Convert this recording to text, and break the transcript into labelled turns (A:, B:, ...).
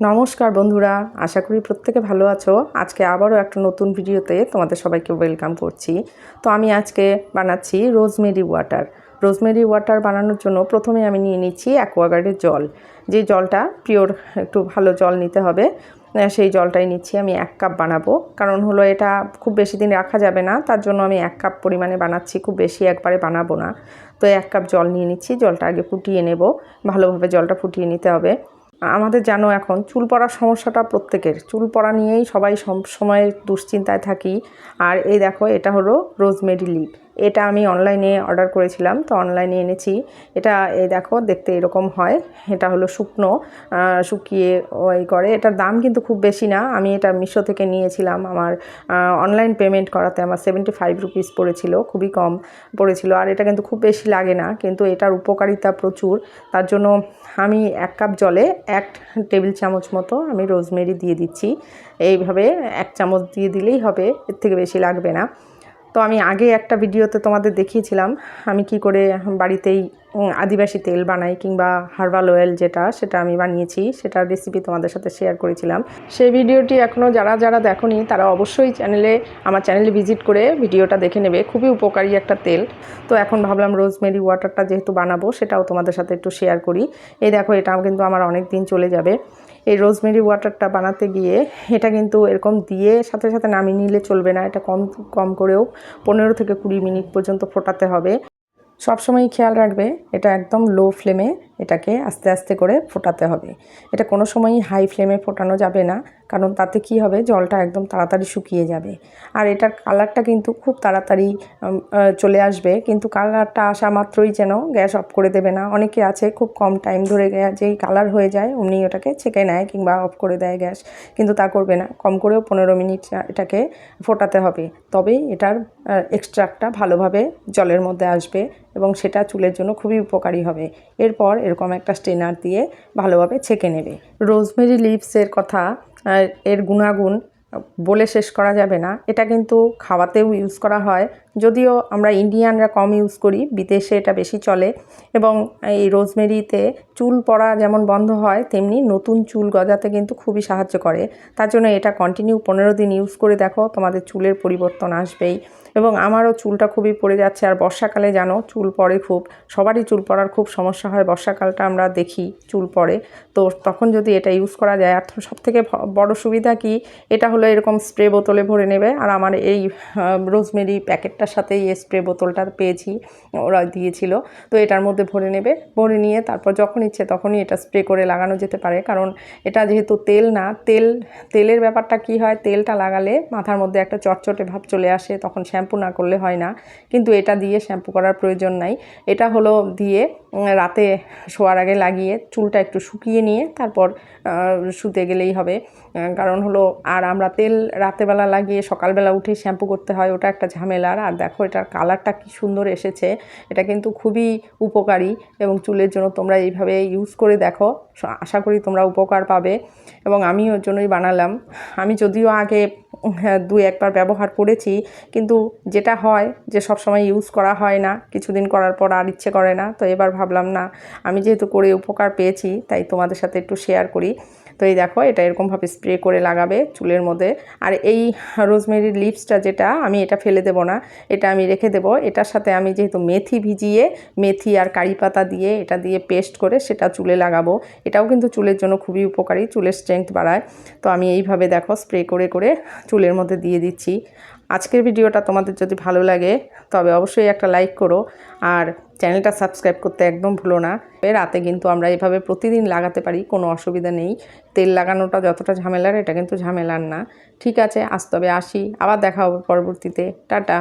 A: নমস্কার বন্ধুরা, আশা করি প্রত্যেকে ভালো আছো। আজকে আবারও একটা নতুন ভিডিওতে তোমাদের সবাইকে ওয়েলকাম করছি। তো আমি আজকে বানাচ্ছি রোজমেরি ওয়াটার রোজমেরি ওয়াটার বানানোর জন্য প্রথমে আমি নিয়ে নিচ্ছি অ্যাকোয়াগার্ডের জল। যে জলটা পিওর একটু ভালো জল নিতে হবে সেই জলটাই নিচ্ছি আমি এক কাপ বানাবো। কারণ হলো এটা খুব বেশি দিন রাখা যাবে না, তার জন্য আমি এক কাপ পরিমাণে বানাচ্ছি, খুব বেশি একবারে বানাবো না। তো এক কাপ জল নিয়ে নিচ্ছি, জলটা আগে ফুটিয়ে নেব। ভালোভাবে জলটা ফুটিয়ে নিতে হবে। আমাদের জানো এখন চুল পড়ার সমস্যাটা প্রত্যেকের। চুল পড়া নিয়েই সবাই সব সময় দুশ্চিন্তায় থাকি। আর এই দেখো, এটা হলো রোজমেরি লিপ। এটা আমি অনলাইনে অর্ডার করেছিলাম, তো অনলাইনে এনেছি। এটা এই দেখো, দেখতে এরকম হয়। এটা হলো শুকনো শুকিয়ে ওই করে। এটার দাম কিন্তু খুব বেশি না। আমি এটা মিশো থেকে নিয়েছিলাম। আমার অনলাইন পেমেন্ট করাতে আমার সেভেন্টি ফাইভ রুপিস পড়েছিল, খুবই কম পড়েছিল। আর এটা কিন্তু খুব বেশি লাগে না, কিন্তু এটার উপকারিতা প্রচুর। তার জন্য আমি এক কাপ জলে এক টেবিল চামচ মতো আমি রোজমেরি দিয়ে দিচ্ছি। এইভাবে এক চামচ দিয়ে দিলেই হবে, এর থেকে বেশি লাগবে না। তো আমি আগে একটা ভিডিওতে তোমাদের দেখিয়েছিলাম, আমি কি করে বাড়িতেই আদিবাসী তেল বানাই কিংবা হার্বাল অয়েল যেটা, সেটা আমি বানিয়েছি, সেটার রেসিপি তোমাদের সাথে শেয়ার করেছিলাম। সেই ভিডিওটি এখনও যারা যারা দেখোনি, তারা অবশ্যই চ্যানেলে আমার চ্যানেলে ভিজিট করে ভিডিওটা দেখে নেবে, খুবই উপকারী একটা তেল। তো এখন ভাবলাম রোজমেরি ওয়াটারটা যেহেতু বানাবো, সেটাও তোমাদের সাথে একটু শেয়ার করি। এই দেখো এটা কিন্তু আমার অনেক দিন চলে যাবে। এই রোজমেরি ওয়াটারটা বানাতে গিয়ে এটা কিন্তু এরকম দিয়ে সাথে সাথে নামিয়ে নিলে চলবে না। এটা কম কম করেও পনেরো থেকে কুড়ি মিনিট পর্যন্ত ফোটাতে হবে। সবসময় খেয়াল রাখবে, এটা একদম লো ফ্লেমে এটাকে আস্তে আস্তে করে ফোটাতে হবে। এটা কোনো সময়ই হাই ফ্লেমে ফোটানো যাবে না, কারণ তাতে কি হবে? জলটা একদম তাড়াতাড়ি শুকিয়ে যাবে। আর এটার কালারটা কিন্তু খুব তাড়াতাড়ি চলে আসবে। কিন্তু কালারটা আসা মাত্রই যেন গ্যাস অফ করে দেবে না। অনেকে আছে খুব কম টাইম ধরে যেই কালার হয়ে যায়, অমনি ওটাকে ছেঁকে নেয় কিংবা অফ করে দেয় গ্যাস। কিন্তু তা করবে না। কম করেও পনেরো মিনিট এটাকে ফোটাতে হবে। তবেই এটার এক্সট্রাক্টটা ভালোভাবে জলের মধ্যে আসবে এবং সেটা চুলের জন্য খুবই উপকারী হবে। এরপর এরকম একটা স্ট্রেনার দিয়ে ভালোভাবে ছেঁকে নেবে। রোজমেরি লিভসের কথা এর গুণাগুণ বলে শেষ করা যাবে না। এটা কিন্তু খাওয়াতেও ইউজ করা হয়। যদিও আমরা ইন্ডিয়ানরা কম ইউজ করি, বিদেশে এটা বেশি চলে এবং এই রোজমেরিতে চুল পড়া যেমন বন্ধ হয়, তেমনি নতুন চুল গজাতে কিন্তু খুবই সাহায্য করে। তার জন্য এটা কন্টিনিউ পনেরো দিন ইউজ করে দেখো, তোমাদের চুলের পরিবর্তন আসবেই। এবং আমারও চুলটা খুবই পড়ে যাচ্ছে। আর বর্ষাকালে জানো, চুল পড়ে খুব, সবারই চুল পড়ার খুব সমস্যা হয়। বর্ষাকালটা আমরা দেখি চুল পড়ে। তো তখন যদি এটা ইউজ করা যায়, আর সব থেকে বড় সুবিধা কি? এটা হলো এরকম স্প্রে বোতলে ভরে নেবে। আর আমার এই রোজমেরি প্যাকেটটার সাথেই এই স্প্রে বোতলটা পেয়েছি, ওরা দিয়েছিল। তো এটার মধ্যে ভরে নেবে। ভরে নিয়ে তারপর যখন ইচ্ছে তখনই এটা স্প্রে করে লাগানো যেতে পারে। কারণ এটা যেহেতু তেল না, তেল, তেলের ব্যাপারটা কি হয়? তেলটা লাগালে মাথার মধ্যে একটা চটচটে ভাব চলে আসে, তখন শ্যাম্পু না করলে হয় না। কিন্তু এটা দিয়ে শ্যাম্পু করার প্রয়োজন নাই। এটা হলো দিয়ে রাতে শোয়ার আগে লাগিয়ে চুলটা একটু শুকিয়ে নিয়ে তারপর শুতে গেলেই হবে। কারণ হলো আর আমরা তেল রাতেবেলা লাগিয়ে সকালবেলা উঠে শ্যাম্পু করতে হয়, ওটা একটা ঝামেলার। আর দেখো, এটার কালারটা কি সুন্দর এসেছে। এটা কিন্তু খুবই উপকারী এবং চুলের জন্য তোমরা এইভাবে ইউজ করে দেখো। আশা করি তোমরা উপকার পাবে এবং আমি ওর জন্যই বানালাম। আমি যদিও আগে দুই একবার ব্যবহার করেছি, কিন্তু যেটা হয় যে সব সময় ইউজ করা হয় না। কিছুদিন করার পর আর ইচ্ছে করে না। তো এবার ভাবলাম, না, আমি যেহেতু করে উপকার পেয়েছি, তাই তোমাদের সাথে একটু শেয়ার করি। তো এই দেখো, এটা এরকমভাবে স্প্রে করে লাগাবে চুলের মধ্যে। আর এই রোজমেরির লিপসটা যেটা, আমি এটা ফেলে দেবো না, এটা আমি রেখে দেবো। এটার সাথে আমি যেহেতু মেথি ভিজিয়ে, মেথি আর কারি পাতা দিয়ে এটা দিয়ে পেস্ট করে সেটা চুলে লাগাবো। এটাও কিন্তু চুলের জন্য খুবই উপকারী, চুলের স্ট্রেংথ বাড়ায়। তো আমি এইভাবে দেখো স্প্রে করে করে চুলের মধ্যে দিয়ে দিচ্ছি। আজকের ভিডিওটা তোমাদের যদি ভালো লাগে, তবে অবশ্যই একটা লাইক করো। আর চ্যানেলটা সাবস্ক্রাইব করতে একদম ভুলো না। রাতে কিন্তু আমরা এভাবে প্রতিদিন লাগাতে পারি, কোনো অসুবিধা নেই। তেল লাগানোটা যতটা ঝামেলার, এটা কিন্তু ঝামেলার না। ঠিক আছে, আজ তবে আসি, আবার দেখা হবে পরবর্তীতে। টাটা।